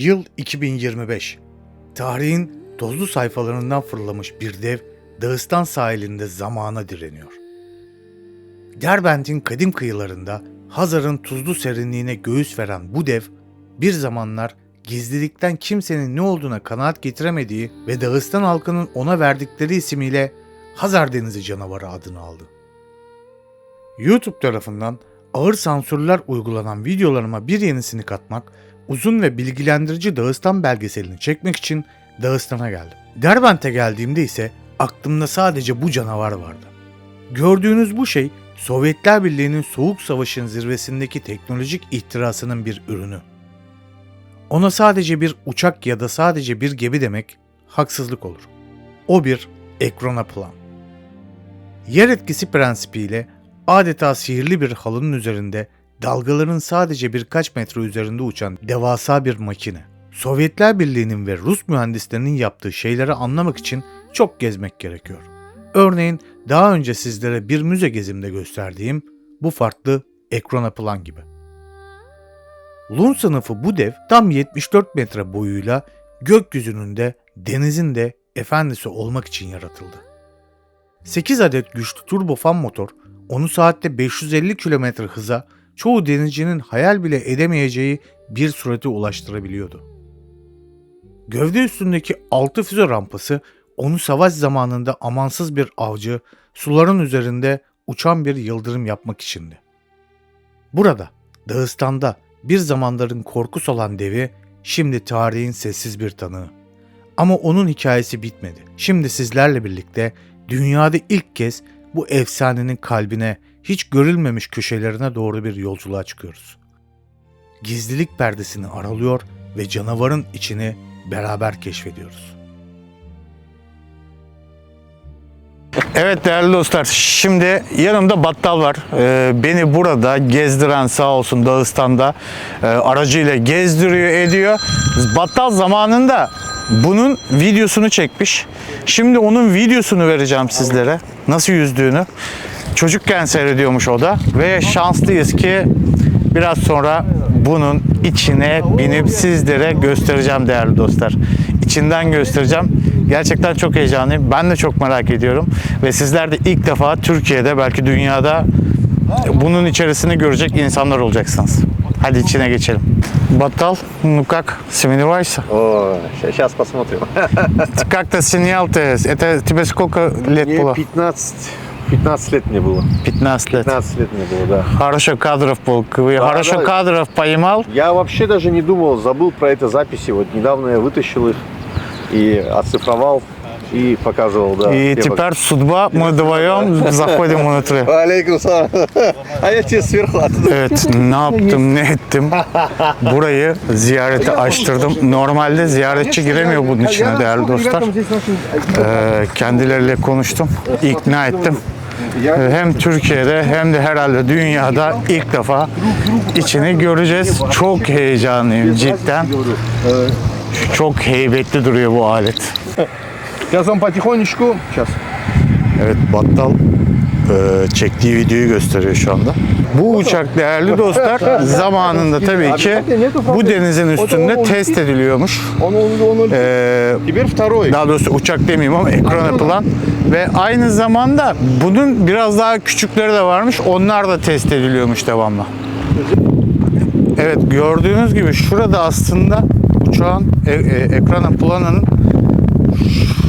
2025. Tarihin tozlu sayfalarından fırlamış bir dev Dağıstan sahilinde zamana direniyor. Derbent'in kadim kıyılarında Hazar'ın tuzlu serinliğine göğüs veren bu dev bir zamanlar gizlilikten kimsenin ne olduğuna kanaat getiremediği ve Dağıstan halkının ona verdikleri ismiyle Hazar Denizi canavarı adını aldı. YouTube tarafından ağır sansürler uygulanan videolarıma bir yenisini katmak, uzun ve bilgilendirici Dağıstan belgeselini çekmek için Dağıstan'a geldim. Derbent'e geldiğimde ise aklımda sadece bu canavar vardı. Gördüğünüz bu şey Sovyetler Birliği'nin Soğuk Savaş'ın zirvesindeki teknolojik ihtirasının bir ürünü. Ona sadece bir uçak ya da sadece bir gemi demek haksızlık olur. O bir ekranaplan. Yer etkisi prensibiyle adeta sihirli bir halının üzerinde dalgaların sadece birkaç metre üzerinde uçan devasa bir makine. Sovyetler Birliği'nin ve Rus mühendislerinin yaptığı şeyleri anlamak için çok gezmek gerekiyor. Örneğin daha önce sizlere bir müze gezimde gösterdiğim bu farklı ekranaplan gibi. Lun sınıfı bu dev tam 74 metre boyuyla gökyüzünün de denizin de efendisi olmak için yaratıldı. 8 adet güçlü turbofan motor onu saatte 550 km hıza çoğu denizcinin hayal bile edemeyeceği bir sürate ulaştırabiliyordu. Gövde üstündeki 6 füze rampası onu savaş zamanında amansız bir avcı, suların üzerinde uçan bir yıldırım yapmak içindi. Burada, Dağıstan'da bir zamanların korkus olan devi şimdi tarihin sessiz bir tanığı. Ama onun hikayesi bitmedi. Şimdi sizlerle birlikte dünyada ilk kez bu efsanenin kalbine, hiç görülmemiş köşelerine doğru bir yolculuğa çıkıyoruz. Gizlilik perdesini aralıyor ve canavarın içini beraber keşfediyoruz. Evet değerli dostlar, şimdi yanımda Battal var. Ee, beni burada gezdiren sağ olsun Dağıstan'da e, aracıyla gezdiriyor ediyor. Battal zamanında bunun videosunu çekmiş. Şimdi onun videosunu vereceğim sizlere. Nasıl yüzdüğünü Çocukken seyrediyormuş o da. Ve şanslıyız ki biraz sonra bunun içine binip sizlere göstereceğim değerli dostlar. İçinden göstereceğim. Gerçekten çok heyecanlıyım. Ben de çok merak ediyorum. Ve sizler de ilk defa Türkiye'de belki dünyada bunun içerisini görecek insanlar olacaksınız. Hadi içine geçelim. Батал, ну как, сомневаешься? О, сейчас посмотрим. Как ты снял ты? Это тебе сколько лет Мне было? 15, 15 лет мне было. 15 лет. 15 лет мне было, да. Хорошо кадров был. Да, Хорошо да. кадров поймал. Я вообще даже не думал, забыл про это записи. Вот недавно я вытащил их и оцифровал и показывал, да. И Тебе теперь судьба, мы вдвоем заходим внутрь. Алейкум салам. А я тебе сверху. Evet ne yaptım ne ettim. Burayı ziyarete açtırdım. Normalde ziyaretçi giremiyor bunun içine değerli dostlar. Ee, kendileriyle konuştum. ikna ettim. hem Türkiye'de hem de herhalde dünyada ilk defa içini göreceğiz. Çok heyecanlıyım cidden. Çok heybetli duruyor bu alet. Ya son patihonişku. Evet battal e, çektiği videoyu gösteriyor şu anda. Bu uçak değerli dostlar zamanında tabii ki bu denizin üstünde test ediliyormuş. Ee, daha doğrusu uçak demeyeyim ama ekran yapılan ve aynı zamanda bunun biraz daha küçükleri de varmış. Onlar da test ediliyormuş devamlı. Evet gördüğünüz gibi şurada aslında uçağın e, e, ekran planının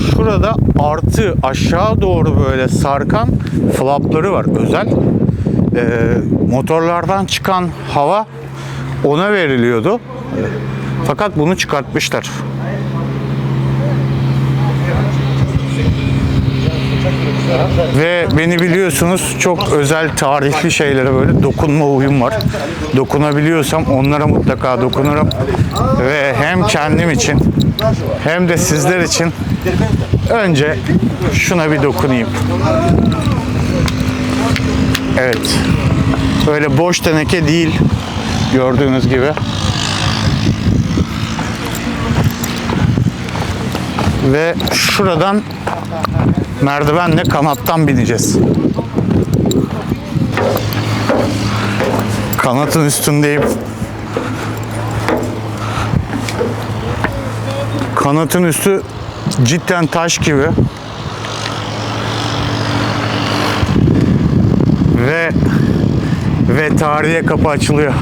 şurada artı aşağı doğru böyle sarkan flapları var özel. Ee, motorlardan çıkan hava ona veriliyordu. Fakat bunu çıkartmışlar. Ve beni biliyorsunuz çok özel tarihli şeylere böyle dokunma uyum var. Dokunabiliyorsam onlara mutlaka dokunurum. Ve hem kendim için hem de sizler için önce şuna bir dokunayım. Evet. Böyle boş teneke değil gördüğünüz gibi. Ve şuradan merdivenle kanattan bineceğiz. Kanatın üstündeyim. Kanatın üstü cidden taş gibi. Ve ve tarihe kapı açılıyor.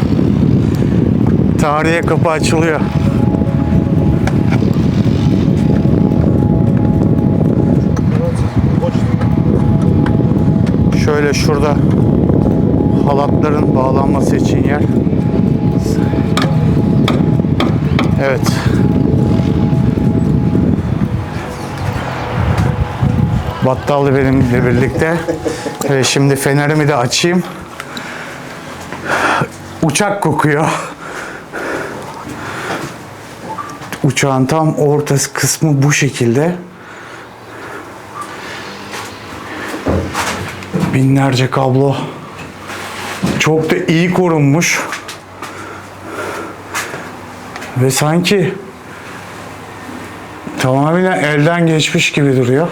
Tarihe kapı açılıyor. Şöyle şurada halatların bağlanması için yer. Evet. Battallı benimle birlikte. Ve şimdi fenerimi de açayım. Uçak kokuyor. Uçağın tam ortası kısmı bu şekilde. Binlerce kablo. Çok da iyi korunmuş. Ve sanki tamamıyla elden geçmiş gibi duruyor.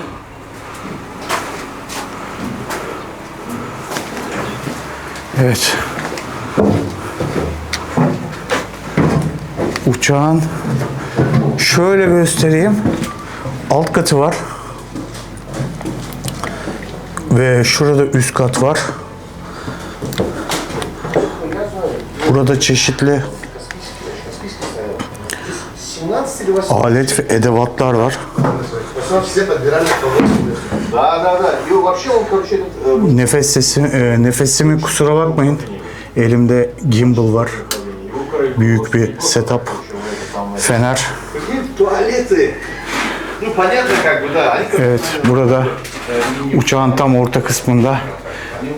Evet. Uçağın şöyle göstereyim. Alt katı var. Ve şurada üst kat var. Burada çeşitli alet ve edevatlar var. все подбирали Да, да, да. И вообще он, короче, этот, э, Nefes sesi, e, nefesimi kusura bakmayın. Elimde gimbal var. Büyük bir setup. Fener. какие туалеты. Ну, понятно, как бы, да. Они как Evet burada uçağın tam orta kısmında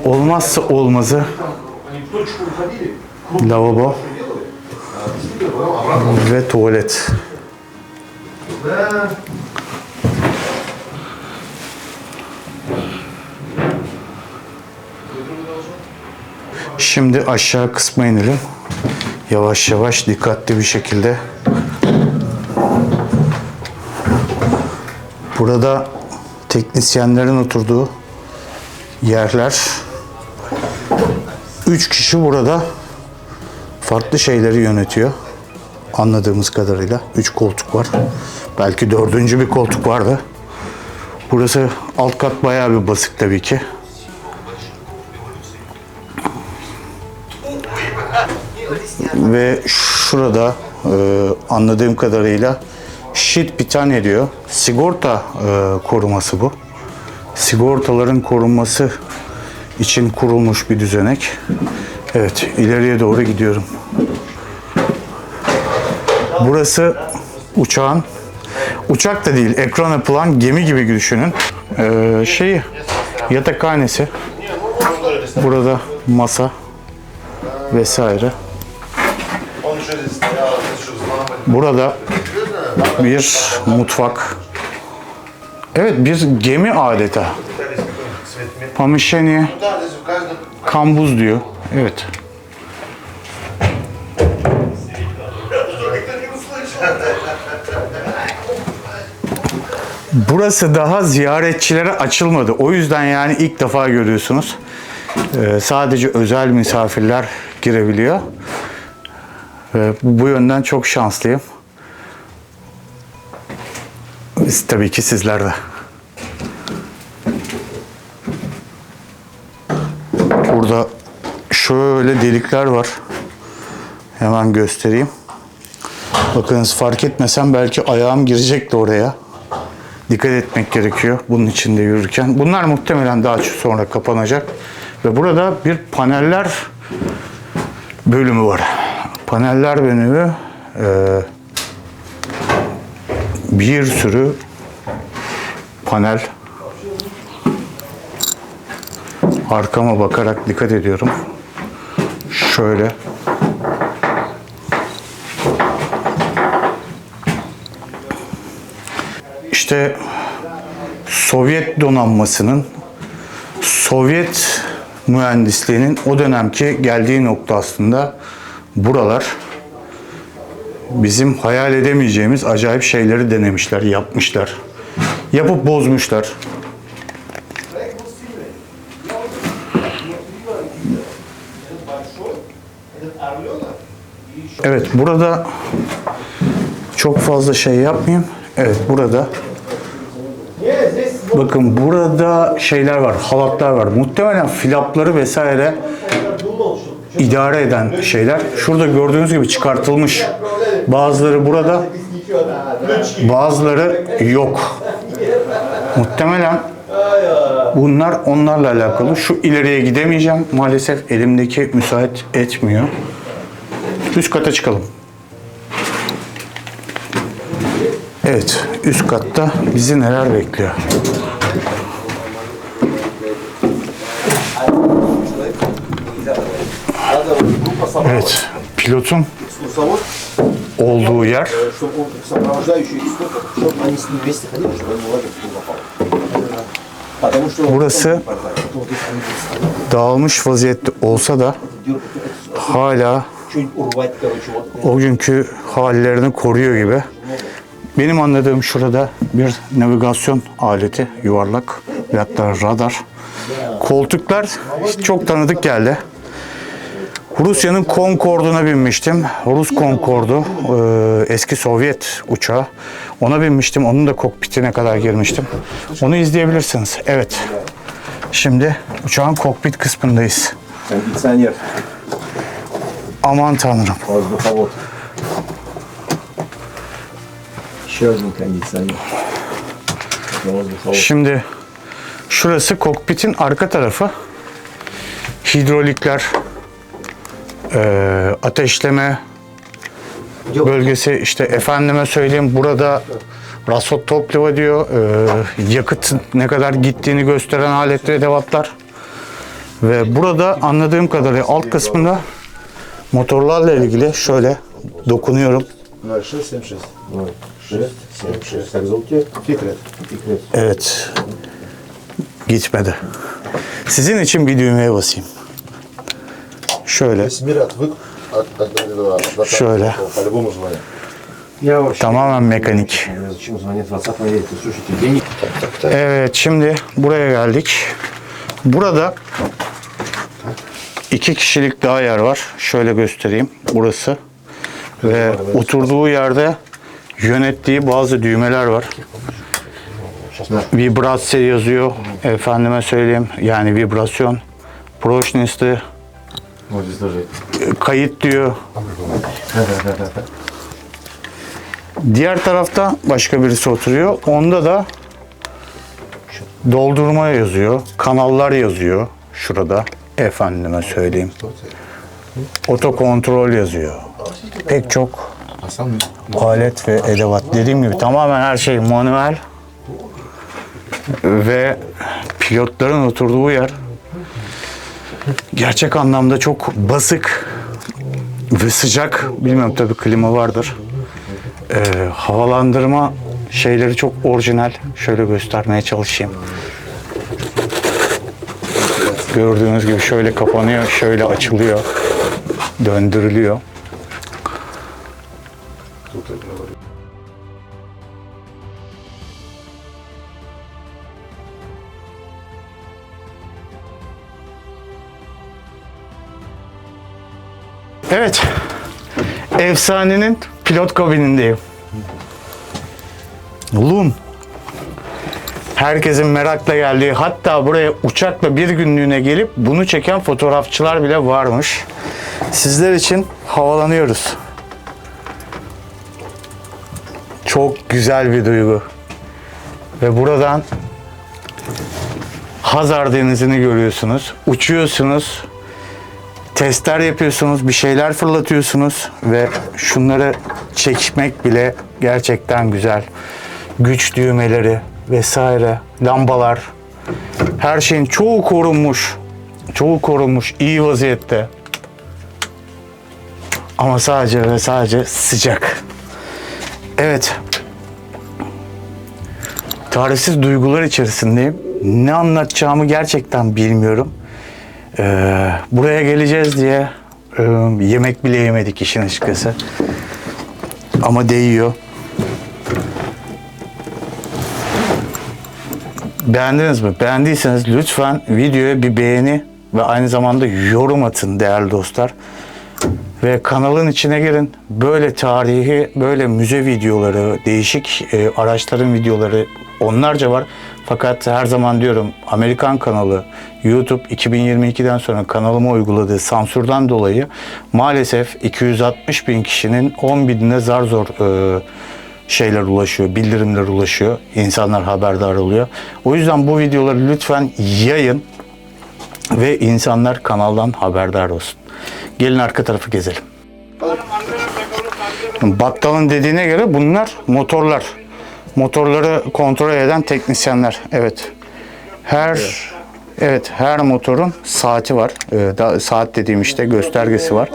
olmazsa olmazı lavabo ve tuvalet. Şimdi aşağı kısma inelim. Yavaş yavaş dikkatli bir şekilde. Burada teknisyenlerin oturduğu yerler. Üç kişi burada farklı şeyleri yönetiyor. Anladığımız kadarıyla. Üç koltuk var. Belki dördüncü bir koltuk vardı. Burası alt kat bayağı bir basık tabii ki. Ve şurada e, anladığım kadarıyla Shit Britannia diyor. Sigorta e, koruması bu. Sigortaların korunması için kurulmuş bir düzenek. Evet, ileriye doğru gidiyorum. Burası uçağın, uçak da değil, ekran yapılan gemi gibi düşünün. Ee, şeyi, yatakhanesi. Burada masa vesaire. Burada bir mutfak. Evet bir gemi adeta. Pamişeni kambuz diyor. Evet. Burası daha ziyaretçilere açılmadı. O yüzden yani ilk defa görüyorsunuz. Ee, sadece özel misafirler girebiliyor. Bu yönden çok şanslıyım. Tabii ki sizler de. Burada şöyle delikler var. Hemen göstereyim. Bakınız fark etmesem belki ayağım girecekti oraya. Dikkat etmek gerekiyor bunun içinde yürürken. Bunlar muhtemelen daha sonra kapanacak. Ve burada bir paneller bölümü var. Paneller bölümü e, bir sürü panel arkama bakarak dikkat ediyorum. Şöyle işte Sovyet donanmasının Sovyet mühendisliğinin o dönemki geldiği nokta aslında buralar bizim hayal edemeyeceğimiz acayip şeyleri denemişler, yapmışlar. Yapıp bozmuşlar. Evet, burada çok fazla şey yapmayayım. Evet burada. Bakın burada şeyler var, halatlar var. Muhtemelen flapları vesaire idare eden şeyler. Şurada gördüğünüz gibi çıkartılmış. Bazıları burada, bazıları yok. Muhtemelen bunlar onlarla alakalı. Şu ileriye gidemeyeceğim. Maalesef elimdeki müsait etmiyor. Üst kata çıkalım. Evet, üst katta bizi neler bekliyor? Evet, pilotun olduğu yer. Burası dağılmış vaziyette olsa da hala o günkü hallerini koruyor gibi. Benim anladığım şurada bir navigasyon aleti, yuvarlak veyahut radar. Koltuklar çok tanıdık geldi. Rusya'nın Concord'una binmiştim. Rus Concord'u, e, eski Sovyet uçağı. Ona binmiştim. Onun da kokpitine kadar girmiştim. Onu izleyebilirsiniz. Evet. Şimdi uçağın kokpit kısmındayız. Sen yer. Aman tanrım. Şimdi şurası kokpitin arka tarafı. Hidrolikler, eee, ateşleme bölgesi işte efendime söyleyeyim burada rasot topliva diyor. Eee, yakıt ne kadar gittiğini gösteren aletler, edevatlar. Ve burada anladığım kadarıyla alt kısmında motorlarla ilgili şöyle dokunuyorum. 0676. 0676. Как зовут тебя? Фикрет. Фикрет. Evet. Gitmedi. Sizin için bir düğmeye basayım. Şöyle. Мир отвык от, от этого от Şöyle. По-любому звонят. Я вообще... Tamamen mekanik. Зачем звонят в WhatsApp проверить? Слушайте, денег... Так, так, так. Evet şimdi buraya geldik. Burada iki kişilik daha yer var. Şöyle göstereyim. Burası. Ve oturduğu yerde yönettiği bazı düğmeler var. Vibrasyon yazıyor. Efendime söyleyeyim. Yani vibrasyon. Proşnisti. Kayıt diyor. Diğer tarafta başka birisi oturuyor. Onda da doldurma yazıyor. Kanallar yazıyor şurada. Efendime söyleyeyim. Otokontrol yazıyor. Pek çok alet ve edevat. Dediğim gibi tamamen her şey manuel ve pilotların oturduğu yer gerçek anlamda çok basık ve sıcak. Bilmiyorum tabii klima vardır. Ee, havalandırma şeyleri çok orijinal. Şöyle göstermeye çalışayım. Gördüğünüz gibi şöyle kapanıyor, şöyle açılıyor, döndürülüyor. Efsanenin pilot kabinindeyim. Lun. Herkesin merakla geldiği hatta buraya uçakla bir günlüğüne gelip bunu çeken fotoğrafçılar bile varmış. Sizler için havalanıyoruz. Çok güzel bir duygu. Ve buradan Hazar Denizi'ni görüyorsunuz. Uçuyorsunuz testler yapıyorsunuz, bir şeyler fırlatıyorsunuz ve şunları çekmek bile gerçekten güzel. Güç düğmeleri vesaire, lambalar, her şeyin çoğu korunmuş. Çoğu korunmuş, iyi vaziyette. Ama sadece ve sadece sıcak. Evet. Tarifsiz duygular içerisindeyim. Ne anlatacağımı gerçekten bilmiyorum. Ee, buraya geleceğiz diye e, yemek bile yemedik işin açıkçası. Ama değiyor. Beğendiniz mi? Beğendiyseniz lütfen videoya bir beğeni ve aynı zamanda yorum atın değerli dostlar. ve kanalın içine girin. Böyle tarihi, böyle müze videoları, değişik e, araçların videoları onlarca var. Fakat her zaman diyorum Amerikan kanalı YouTube 2022'den sonra kanalıma uyguladığı sansürden dolayı maalesef 260 bin kişinin 10 binine zar zor e, şeyler ulaşıyor, bildirimler ulaşıyor. İnsanlar haberdar oluyor. O yüzden bu videoları lütfen yayın ve insanlar kanaldan haberdar olsun. Gelin arka tarafı gezelim. Battalın dediğine göre bunlar motorlar. Motorları kontrol eden teknisyenler. Evet. Her evet her motorun saati var. Ee, da, saat dediğim işte göstergesi var.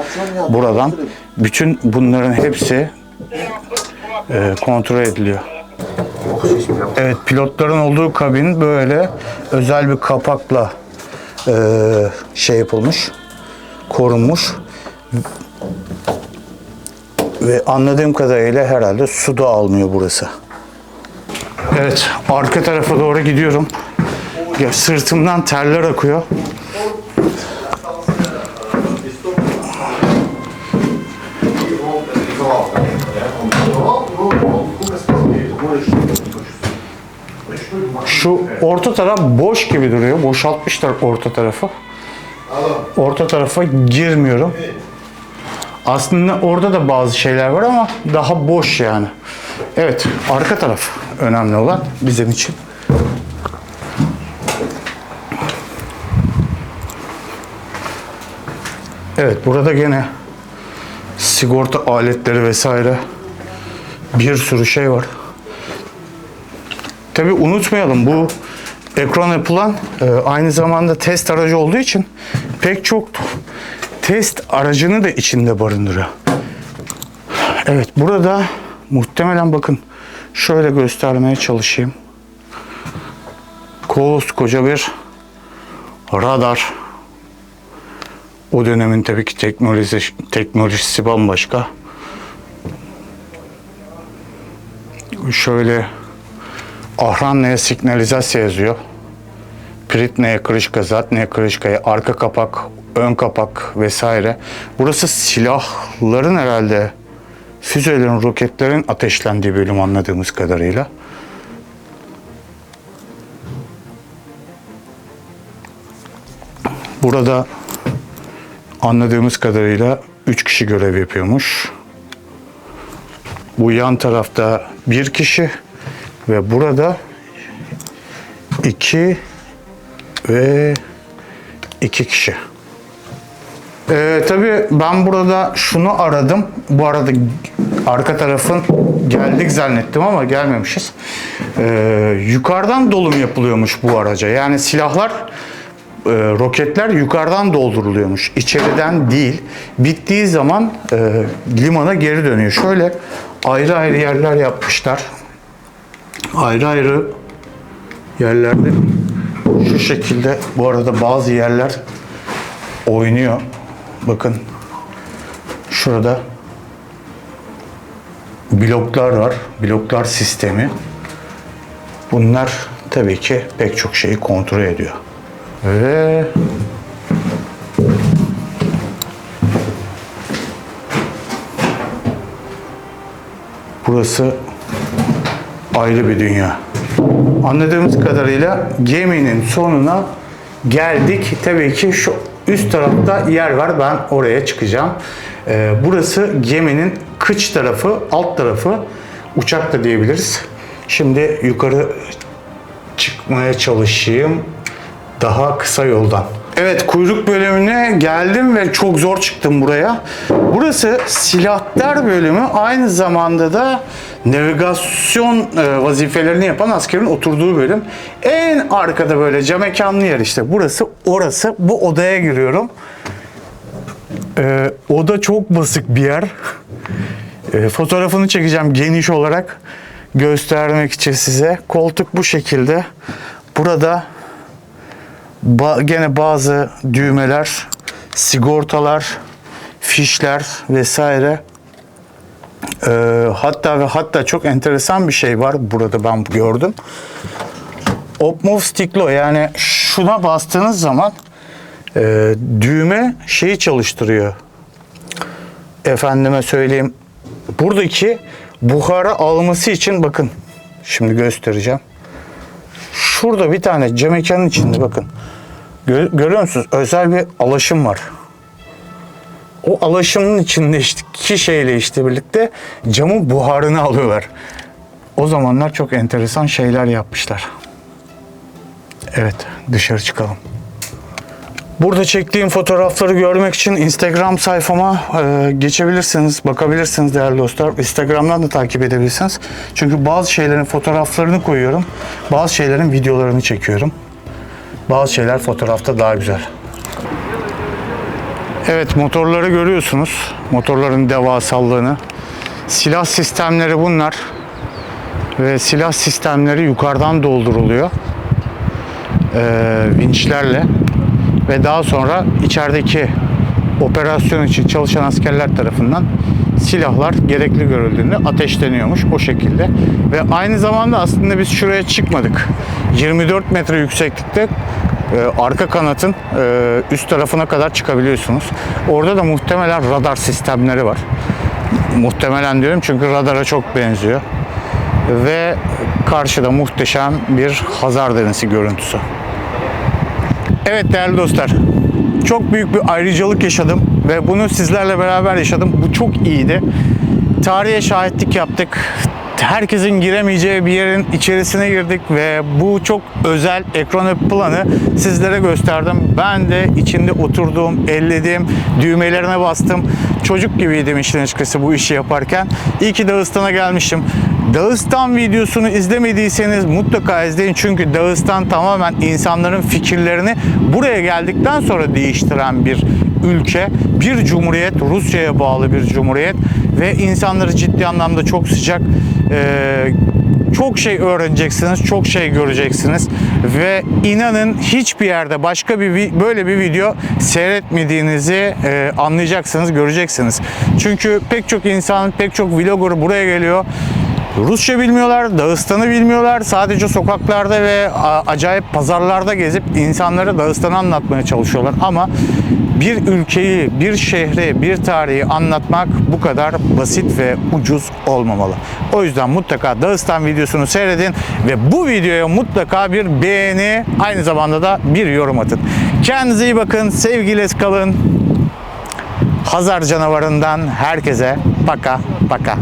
Buradan bütün bunların hepsi e, kontrol ediliyor. Evet pilotların olduğu kabin böyle özel bir kapakla e, şey yapılmış, korunmuş. Ve anladığım kadarıyla herhalde su da almıyor burası. Evet, arka tarafa doğru gidiyorum. Ya, sırtımdan terler akıyor. Şu orta taraf boş gibi duruyor. Boşaltmışlar orta tarafı. Orta tarafa girmiyorum. Aslında orada da bazı şeyler var ama daha boş yani. Evet, arka taraf önemli olan bizim için. Evet, burada gene sigorta aletleri vesaire bir sürü şey var. Tabi unutmayalım bu ekran yapılan e, aynı zamanda test aracı olduğu için pek çok test aracını da içinde barındırıyor. Evet burada muhtemelen bakın şöyle göstermeye çalışayım. Koskoca bir radar. O dönemin tabii ki teknolojisi, teknolojisi bambaşka. Şöyle Ahranlı'ya signalizasyon yazıyor. Pritne'ye krışka, Zatne'ye krışkaya, arka kapak, ön kapak vesaire. Burası silahların herhalde füzelerin, roketlerin ateşlendiği bölüm anladığımız kadarıyla. Burada anladığımız kadarıyla 3 kişi görev yapıyormuş. Bu yan tarafta bir kişi ve burada iki ve iki kişi. Ee, tabii ben burada şunu aradım. Bu arada arka tarafın geldik zannettim ama gelmemişiz. Ee, yukarıdan dolum yapılıyormuş bu araca. Yani silahlar, e, roketler yukarıdan dolduruluyormuş. İçeriden değil. Bittiği zaman e, limana geri dönüyor. Şöyle ayrı ayrı yerler yapmışlar ayrı ayrı yerlerde şu şekilde bu arada bazı yerler oynuyor. Bakın şurada bloklar var. Bloklar sistemi. Bunlar tabii ki pek çok şeyi kontrol ediyor. Ve burası ayrı bir dünya. Anladığımız kadarıyla geminin sonuna geldik. Tabii ki şu üst tarafta yer var. Ben oraya çıkacağım. Ee, burası geminin kıç tarafı, alt tarafı. Uçak da diyebiliriz. Şimdi yukarı çıkmaya çalışayım. Daha kısa yoldan. Evet kuyruk bölümüne geldim ve çok zor çıktım buraya. Burası silahlar bölümü aynı zamanda da navigasyon e, vazifelerini yapan askerin oturduğu bölüm. En arkada böyle cam mekanlı yer işte burası orası. Bu odaya giriyorum. Ee, oda çok basık bir yer. Ee, fotoğrafını çekeceğim geniş olarak göstermek için size. Koltuk bu şekilde. Burada ba- gene bazı düğmeler, sigortalar, fişler vesaire. Ee, hatta ve hatta çok enteresan bir şey var burada ben gördüm. Opmove Stiklo yani şuna bastığınız zaman e, düğme şeyi çalıştırıyor. efendime söyleyeyim buradaki buhara alması için bakın şimdi göstereceğim. Şurada bir tane cam mekanın içinde bakın. Gö- görüyor musunuz? Özel bir alaşım var. O alaşımın içinde işte iki şeyle işte birlikte camın buharını alıyorlar. O zamanlar çok enteresan şeyler yapmışlar. Evet, dışarı çıkalım. Burada çektiğim fotoğrafları görmek için Instagram sayfama e, geçebilirsiniz, bakabilirsiniz değerli dostlar. Instagram'dan da takip edebilirsiniz. Çünkü bazı şeylerin fotoğraflarını koyuyorum, bazı şeylerin videolarını çekiyorum. Bazı şeyler fotoğrafta daha güzel. Evet motorları görüyorsunuz. Motorların devasallığını. Silah sistemleri bunlar. Ve silah sistemleri yukarıdan dolduruluyor. Ee, vinçlerle. Ve daha sonra içerideki operasyon için çalışan askerler tarafından silahlar gerekli görüldüğünde ateşleniyormuş o şekilde. Ve aynı zamanda aslında biz şuraya çıkmadık. 24 metre yükseklikte e, arka kanatın e, üst tarafına kadar çıkabiliyorsunuz. Orada da muhtemelen radar sistemleri var. Muhtemelen diyorum çünkü radara çok benziyor. Ve karşıda muhteşem bir Hazar Denizi görüntüsü. Evet değerli dostlar. Çok büyük bir ayrıcalık yaşadım ve bunu sizlerle beraber yaşadım. Bu çok iyiydi. Tarihe şahitlik yaptık. Herkesin giremeyeceği bir yerin içerisine girdik ve bu çok özel ekran planı sizlere gösterdim. Ben de içinde oturdum, elledim, düğmelerine bastım. Çocuk gibiydim işin açıkçası bu işi yaparken. İyi ki Dağıstan'a gelmişim. Dağıstan videosunu izlemediyseniz mutlaka izleyin. Çünkü Dağıstan tamamen insanların fikirlerini buraya geldikten sonra değiştiren bir ülke. Bir cumhuriyet, Rusya'ya bağlı bir cumhuriyet ve insanları ciddi anlamda çok sıcak. Ee, çok şey öğreneceksiniz, çok şey göreceksiniz ve inanın hiçbir yerde başka bir böyle bir video seyretmediğinizi e, anlayacaksınız, göreceksiniz. Çünkü pek çok insan, pek çok vlogger buraya geliyor. Rusça bilmiyorlar, Dağıstan'ı bilmiyorlar. Sadece sokaklarda ve acayip pazarlarda gezip insanlara Dağıstan'ı anlatmaya çalışıyorlar. Ama bir ülkeyi, bir şehri, bir tarihi anlatmak bu kadar basit ve ucuz olmamalı. O yüzden mutlaka Dağıstan videosunu seyredin ve bu videoya mutlaka bir beğeni, aynı zamanda da bir yorum atın. Kendinize iyi bakın, sevgiyle kalın. Hazar canavarından herkese paka paka.